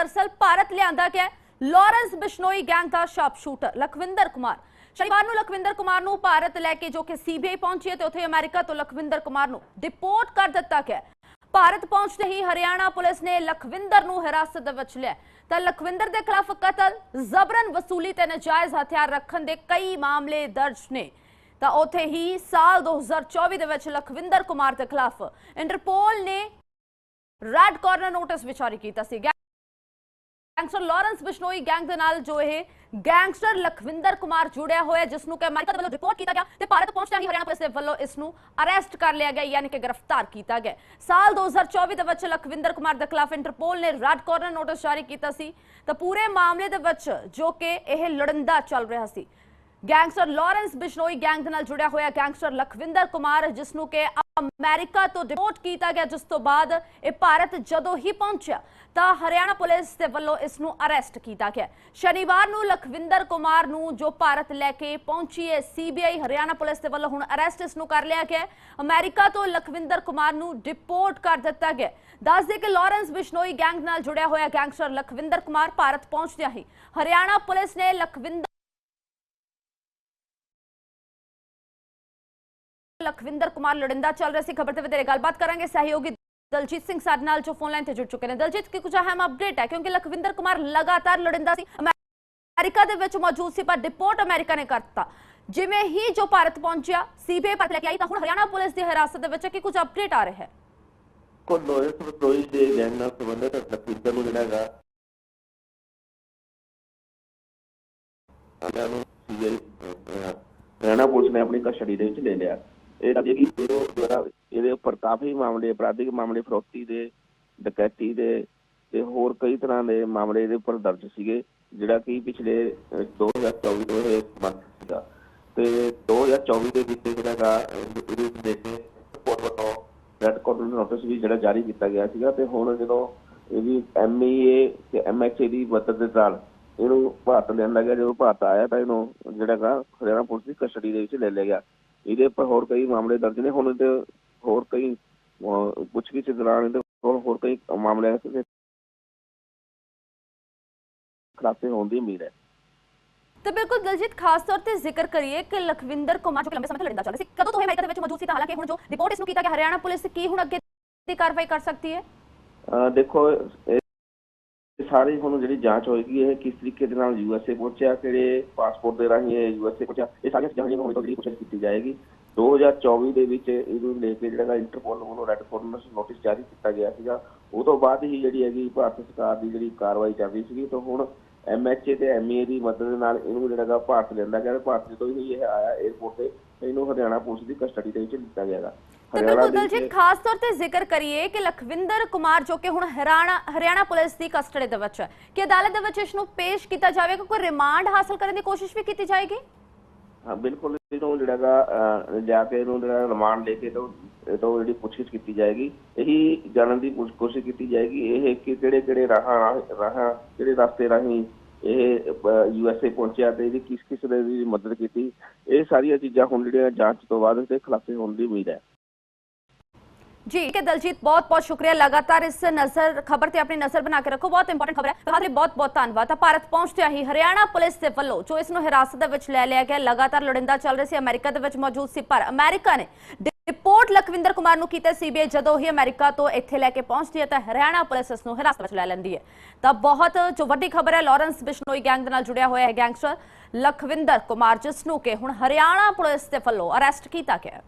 ਦਰਸਲ ਭਾਰਤ ਲਿਆਂਦਾ ਗਿਆ Lawrence Bishnoi gang ਦਾ ਸ਼ਾਰਪ ਸ਼ੂਟਰ ਲਖਵਿੰਦਰ ਕੁਮਾਰ। ਸ਼ਨੀਵਾਰ ਨੂੰ ਲਖਵਿੰਦਰ ਕੁਮਾਰ ਨੂੰ ਭਾਰਤ ਲੈ ਕੇ ਜੋ ਕਿ ਸੀਬੀਆਈ ਪਹੁੰਚੀ ਤੇ ਉੱਥੇ ਅਮਰੀਕਾ ਤੋਂ ਲਖਵਿੰਦਰ ਕੁਮਾਰ ਨੂੰ ਡਿਪੋਰਟ ਕਰ ਦਿੱਤਾ ਗਿਆ ਭਾਰਤ ਪਹੁੰਚਦੇ ਹੀ ਹਰਿਆਣਾ ਪੁਲਿਸ ਨੇ ਲਖਵਿੰਦਰ ਨੂੰ ਹਿਰਾਸਤ ਵਿੱਚ ਲਿਆ ਤਾਂ ਲਖਵਿੰਦਰ ਦੇ ਖਿਲਾਫ ਕਤਲ, ਜ਼ਬਰਨ ਵਸੂਲੀ ਤੇ ਨਜਾਇਜ਼ ਹਥਿਆਰ ਰੱਖਣ ਦੇ ਕਈ ਮਾਮਲੇ ਦਰਜ ਨੇ। ਤਾਂ ਉੱਥੇ ਹੀ ਸਾਲ 2024 ਦੇ ਵਿੱਚ ਲਖਵਿੰਦਰ ਕੁਮਾਰ ਦੇ ਖਿਲਾਫ ਇੰਟਰਪੋਲ ਨੇ ਰੈੱਡ ਕਾਰਨਰ ਨੋਟਿਸ ਵੀ ਜਾਰੀ ਕੀਤਾ ਸੀ। ਗੈਂਗਸਟਰ ਲਾਰੈਂਸ ਬਿਸ਼ਨੋਈ ਗੈਂਗ ਦੇ ਨਾਲ ਜੋ ਇਹ ਗੈਂਗਸਟਰ ਲਖਵਿੰਦਰ ਕੁਮਾਰ ਜੁੜਿਆ ਹੋਇਆ ਜਿਸ ਨੂੰ ਕਿ ਅਮਰੀਕਾ ਵੱਲੋਂ ਰਿਪੋਰਟ ਕੀਤਾ ਗਿਆ ਤੇ ਭਾਰਤ ਪਹੁੰਚਦਿਆਂ ਹੀ ਹਰਿਆਣਾ ਪੁਲਿਸ ਦੇ ਵੱਲੋਂ ਇਸ ਨੂੰ ਅਰੈਸਟ ਕਰ ਲਿਆ ਗਿਆ, ਯਾਨੀ ਕਿ ਗ੍ਰਿਫਤਾਰ ਕੀਤਾ ਗਿਆ ਸਾਲ 2024 ਦੇ ਵਿੱਚ ਲਖਵਿੰਦਰ ਕੁਮਾਰ ਦੇ ਖਿਲਾਫ ਇੰਟਰਪੋਲ ਨੇ ਰੈੱਡ ਕਾਰਨਰ ਨੋਟਿਸ ਜਾਰੀ ਕੀਤਾ ਸੀ। ਤਾਂ ਪੂਰੇ ਮਾਮਲੇ ਦੇ ਵਿੱਚ ਜੋ ਕਿ ਇਹ ਲੜੰਦਾ ਚੱਲ ਰਿਹਾ ਸੀ। ਗੈਂਗਸਟਰ ਲਾਰੈਂਸ ਬਿਸ਼ਨੋਈ ਗੈਂਗ ਦੇ ਨਾਲ ਜੁੜਿਆ ਹੋਇਆ ਗੈਂਗਸਟਰ ਲਖਵਿੰਦਰ ਕੁਮਾਰ ਜਿਸ ਨੂੰ ਕਿ ਅਮਰੀਕਾ ਤੋਂ ਡਿਪੋਰਟ ਕੀਤਾ ਗਿਆ, ਜਿਸ ਤੋਂ ਬਾਅਦ ਇਹ ਭਾਰਤ ਜਦੋਂ ਹੀ ਪਹੁੰਚਿਆ, ਤਾਂ ਹਰਿਆਣਾ ਪੁਲਿਸ ਦੇ ਵੱਲੋਂ ਇਸ ਨੂੰ ਅਰੈਸਟ ਕੀਤਾ ਗਿਆ ਸ਼ਨੀਵਾਰ ਨੂੰ ਲਖਵਿੰਦਰ ਕੁਮਾਰ ਨੂੰ ਜੋ ਭਾਰਤ ਲੈ ਕੇ ਪਹੁੰਚੀ ਹੈ ਸੀਬੀਆਈ ਹਰਿਆਣਾ ਪੁਲਿਸ ਦੇ ਵੱਲੋਂ ਹੁਣ ਅਰੈਸਟ ਇਸ ਨੂੰ ਕਰ ਲਿਆ ਗਿਆ ਹੈ। ਅਮਰੀਕਾ ਤੋਂ ਲਖਵਿੰਦਰ ਕੁਮਾਰ ਨੂੰ ਡਿਪੋਰਟ ਕਰ ਦਿੱਤਾ ਗਿਆ ਹੈ। ਦੱਸ ਦੇ ਕਿ ਲਾਰੈਂਸ ਬਿਸ਼ਨੋਈ ਗੈਂਗ ਨਾਲ ਜੁੜਿਆ ਹੋਇਆ ਗੈਂਗਸਟਰ ਲਖਵਿੰਦਰ ਕੁਮਾਰ ਭਾਰਤ ਪਹੁੰਚਦਿਆਂ ਹੀ ਹਰਿਆਣਾ ਪੁਲਿਸ ਨੇ ਲਖਵਿੰਦਰ ਲਖਵਿੰਦਰ ਕੁਮਾਰ ਲੜਿੰਦਾ ਚੱਲ ਰਿਹਾ ਸੀ ਖਬਰ ਤੇ ਵਧੇਰੇ ਗੱਲਬਾਤ ਕਰਾਂਗੇ। ਸਹਿਯੋਗੀ ਦਲਜੀਤ ਸਿੰਘ ਸਾਡੇ ਨਾਲ ਜੋ ਫੋਨ ਲਾਈਨ ਤੇ ਜੁੜ ਚੁੱਕੇ ਨੇ। ਦਲਜੀਤ, ਕੀ ਕੁਝ ਅਹਿਮ ਅਪਡੇਟ ਹੈ? ਕਿਉਂਕਿ ਲਖਵਿੰਦਰ ਕੁਮਾਰ ਲਗਾਤਾਰ ਲੜਿੰਦਾ ਸੀ। ਅਮਰੀਕਾ ਦੇ ਵਿੱਚ ਮੌਜੂਦ ਸੀ, ਪਰ ਡਿਪੋਰਟ ਅਮਰੀਕਾ ਨੇ ਕਰਤਾ। ਜਿਵੇਂ ਹੀ ਜੋ ਭਾਰਤ ਪਹੁੰਚਿਆ ਸੀਬੀਆਈ ਭਾਰਤ ਲੈ ਕੇ ਆਈ ਤਾਂ ਹੁਣ ਹਰਿਆਣਾ ਪੁਲਿਸ ਦੀ ਹਿਰਾਸਤ ਦੇ ਵਿੱਚ ਹੈ ਕਿ ਕੁਝ ਅਪਡੇਟ ਆ ਰਿਹਾ ਹੈ? ਕੋ ਲੋਇਰ ਪ੍ਰੋਈ ਦੇ ਗੈਂਗ ਨਾਲ ਸੰਬੰਧਿਤ ਲਖਵਿੰਦਰ ਨੂੰ ਜਿਹੜਾ ਹੈਗਾ ਇਹਨਾਂ ਨੂੰ ਸੀਆਈ ਹਰਿਆਣਾ ਪੁਲਿਸ ਨੇ ਆਪਣੀ ਕਸਟਡੀ ਦੇ ਵਿੱਚ ਲੈ ਲਿਆ। ਇਹ ਦੱਸਿਆ ਕਿ ਇਹ ਜਿਹੜਾ ਇਹਦੇ ਉੱਪਰ ਕਾਫੀ ਮਾਮਲੇ, ਅਪਰਾਧਿਕ ਮਾਮਲੇ ਫਰੋਖਤੀ ਦੇ, ਡਕੈਤੀ ਦੇ ਤੇ ਹੋਰ ਕਈ ਤਰ੍ਹਾਂ ਦੇ ਮਾਮਲੇ ਇਹਦੇ ਉੱਪਰ ਦਰਜ ਸੀਗੇ, ਜਿਹੜਾ ਕਿ ਪਿਛਲੇ 2024 ਤੋਂ ਇਹ ਮੰਥ ਸੀਗਾ। ਤੇ 2024 ਦੇ ਵਿੱਚ ਜਿਹੜਾ ਇਹਦੇ ਵਿੱਚ ਕੋਰਟ ਵੱਲੋਂ ਰੈੱਡ ਕਾਰਨਰ ਨੋਟਿਸ ਵੀ ਜਿਹੜਾ ਜਾਰੀ ਕੀਤਾ ਗਿਆ ਸੀਗਾ ਤੇ ਹੁਣ ਜਦੋਂ ਇਹਦੀ ਐਮਈਏ ਤੇ ਐਮਐਚਏ ਦੀ ਮਦਦ ਦੇ ਨਾਲ ਇਹਨੂੰ ਭਾਰਤ ਲਿਆਂਦਾ ਗਿਆ, ਜਦੋਂ ਭਾਰਤ ਆਇਆ ਤਾਂ ਇਹਨੂੰ ਜਿਹੜਾ ਹੈਗਾ ਹਰਿਆਣਾ ਪੁਲਿਸ ਦੀ ਕਸਟਡੀ ਦੇ ਵਿੱਚ ਲੈ ਲਿਆ ਗਿਆ। ਇਹਦੇ ਉੱਪਰ ਹੋਰ ਕਈ ਮਾਮਲੇ ਦਰਜ ਨੇ ਹੁਣ ਇਹਦੇ ਹੋਰ ਕਈ ਪੁੱਛਗਿੱਛ ਦੇ ਦੌਰਾਨ ਇਹਦੇ ਕੋਲ ਹੋਰ ਕਈ ਮਾਮਲੇ ਦੇ ਖੁਲਾਸੇ ਹੋਣ ਦੀ ਉਮੀਦ ਹੈ। ਤੇ ਬਿਲਕੁਲ ਦਲਜੀਤ ਖਾਸ ਤੌਰ ਤੇ ਜ਼ਿਕਰ ਕਰੀਏ ਕਿ ਲਖਵਿੰਦਰ ਕੁਮਾਰ ਜੋ ਕਿ ਲੰਬੇ ਸਮੇਂ ਤੋਂ ਲੜਿੰਦਾ ਚੱਲ ਰਿਹਾ ਸੀ ਕਦੋਂ ਤੋਂ ਇਹ ਅਮਰੀਕਾ ਦੇ ਵਿੱਚ ਮੌਜੂਦ ਸੀ? ਤਾਂ ਹਾਲਾਂਕਿ ਹੁਣ ਜੋ ਰਿਪੋਰਟ ਇਸ ਨੂੰ ਕੀਤਾ ਗਿਆ ਹਰਿਆਣਾ ਪੁਲਿਸ ਕੀ ਹੁਣ ਅੱਗੇ ਦੀ ਕਾਰਵਾਈ ਕਰ ਸਕਦੀ ਹੈ? ਦੇਖੋ ਸਾਰੀ ਹੁਣ ਜਿਹੜੀ ਜਾਂਚ ਹੋਏਗੀ, ਇਹ ਕਿਸ ਤਰੀਕੇ ਦੇ ਨਾਲ ਯੂਐਸਏ ਪਹੁੰਚਿਆ, ਕਿਹੜੇ ਪਾਸਪੋਰਟ ਦੇ ਰਾਹੀਂ ਇਹ ਯੂਐਸਏ ਪਹੁੰਚਿਆ, ਇਹ ਸਾਰੀਆਂ ਚੀਜ਼ਾਂ ਜਿਹੜੀਆਂ ਹੋਣ ਤੋਂ ਕੀਤੀ ਜਾਏਗੀ। 2024 ਦੇ ਵਿੱਚ ਇਹਨੂੰ ਲੈ ਕੇ ਜਿਹੜਾ ਇੰਟਰਪੋਲ ਵੱਲੋਂ ਰੈੱਡ ਕਾਰਨਰ ਨੋਟਿਸ ਜਾਰੀ ਕੀਤਾ ਗਿਆ ਸੀਗਾ। ਉਹ ਤੋਂ ਬਾਅਦ ਹੀ ਜਿਹੜੀ ਹੈਗੀ ਭਾਰਤ ਸਰਕਾਰ ਦੀ ਜਿਹੜੀ ਕਾਰਵਾਈ ਚੱਲ ਰਹੀ ਸੀਗੀ, ਤਾਂ ਹੁਣ ਐਮਐਚਏ ਤੇ ਐਮਏ ਦੀ ਮਦਦ ਨਾਲ ਇਹਨੂੰ ਜਿਹੜਾ ਭਾਰਤ ਲੈਂਦਾ ਗਿਆ ਭਾਰਤ ਜਦੋਂ ਹੀ ਇਹ ਆਇਆ 에어ਪੋਰਟ ਤੇ ਇਹਨੂੰ ਹਰਿਆਣਾ ਪੁਲਿਸ ਦੀ ਕਸਟਡੀ ਦੇ ਵਿੱਚ ਲਿੱਤਾ ਗਿਆਗਾ ਤੇ ਬਿਲਕੁਲ ਦਲਜੀਤ ਖਾਸ ਤੌਰ ਤੇ ਜ਼ਿਕਰ ਕਰੀਏ ਕਿ ਲਖਵਿੰਦਰ ਕੁਮਾਰ ਜੋ ਕਿ ਹੁਣ ਹਰਿਆਣਾ ਹਰਿਆਣਾ ਪੁਲਿਸ ਦੀ ਕਸਟਡੀ ਦੇ ਵਿੱਚ ਹੈ ਕਿ ਅਦਾਲਤ ਦੇ ਵਿੱਚ ਇਸ ਨੂੰ ਪੇਸ਼ ਕੀਤਾ ਜਾਵੇਗਾ ਕੋਈ ਰਿਮਾਂਡ ਹਾਸਲ ਕਰਨ ਦੀ ਕੋਸ਼ਿਸ਼ ਵੀ ਕੀਤੀ ਜਾਏਗੀ? ਹਾਂ ਬਿਲਕੁਲ ਇਹਨੂੰ ਜਿਹੜਾ ਗਾ ਅਹ, ਜਾ ਕੇ ਇਹਨੂੰ ਜਿਹੜਾ ਰਿਮਾਂਡ ਲੈ ਕੇ ਤੋਂ ਤੋਂ ਜਿਹੜੀ ਪੁੱਛਗਿੱਛ ਕੀਤੀ ਜਾਏਗੀ। ਇਹੀ ਜਾਣਨ ਦੀ ਕੋਸ਼ਿਸ਼ ਕੀਤੀ ਜਾਏਗੀ ਇਹ ਕਿ ਕਿਹੜੇ ਕਿਹੜੇ ਰਾਹਾਂ ਰਾਹ- ਰਾਹਾਂ ਕਿਹੜੇ ਰਸਤੇ ਰਾਹੀਂ ਇਹ ਯੂਐਸਏ ਪਹੁੰਚਿਆ ਤੇ ਇਹਦੀ ਕਿਸ ਕਿਸ ਨੇ ਦੀ ਮਦਦ ਕੀਤੀ, ਇਹ ਸਾਰੀਆਂ ਚੀਜ਼ਾਂ ਹੁਣ ਜਿਹੜੀਆਂ ਜਾਂਚ ਤੋਂ ਬਾਅਦ ਤੇ ਖੁਲਾਸੇ ਹੋਣ ਦੀ ਉਮੀਦ ਹੈ। ਜੀ, ਕਿ ਦਲਜੀਤ ਬਹੁਤ ਬਹੁਤ ਸ਼ੁਕਰੀਆ। ਲਗਾਤਾਰ ਇਸ ਨਜ਼ਰ, ਖਬਰ ਤੇ ਆਪਣੀ ਨਜ਼ਰ ਬਣਾ ਕੇ ਰੱਖੋ। ਬਹੁਤ ਇੰਪੋਰਟੈਂਟ ਖਬਰ ਹੈ। ਤੁਹਾਡੇ ਬਹੁਤ ਬਹੁਤ ਧੰਨਵਾਦ। ਤਾਂ ਭਾਰਤ ਪਹੁੰਚਦਿਆਂ ਹੀ ਹਰਿਆਣਾ ਪੁਲਿਸ ਦੇ ਵੱਲੋਂ, ਜੋ ਇਸ ਨੂੰ ਹਿਰਾਸਤ ਦੇ ਵਿੱਚ ਲੈ ਲਿਆ ਗਿਆ, ਲਗਾਤਾਰ ਲੜਿੰਦਾ ਚੱਲ ਰਿਹਾ ਸੀ ਅਮਰੀਕਾ ਦੇ ਵਿੱਚ ਮੌਜੂਦ ਸੀ। ਪਰ ਅਮਰੀਕਾ ਨੇ ਰਿਪੋਰਟ ਲਖਵਿੰਦਰ ਕੁਮਾਰ ਨੂੰ ਕੀਤਾ ਸੀਬੀਆਈ, ਜਦੋਂ ਹੀ ਅਮਰੀਕਾ ਤੋਂ ਇੱਥੇ ਲੈ ਕੇ ਪਹੁੰਚਦੀ ਹੈ ਤਾਂ ਹਰਿਆਣਾ ਪੁਲਿਸ ਇਸ ਨੂੰ ਹਿਰਾਸਤ ਵਿੱਚ ਲੈ ਲੈਂਦੀ ਹੈ। ਤਾਂ ਬਹੁਤ ਜੋ ਵੱਡੀ ਖਬਰ ਹੈ, ਲਾਰੈਂਸ ਬਿਸ਼ਨੋਈ ਗੈਂਗ ਦੇ ਨਾਲ ਜੁੜਿਆ ਹੋਇਆ ਹੈ ਗੈਂਗਸਟਰ ਲਖਵਿੰਦਰ ਕੁਮਾਰ, ਜਿਸ ਨੂੰ ਕਿ ਹੁਣ ਹਰਿਆਣਾ ਪੁਲਿਸ ਦੇ ਵੱਲੋਂ ਅਰੈਸਟ ਕੀਤਾ ਗਿਆ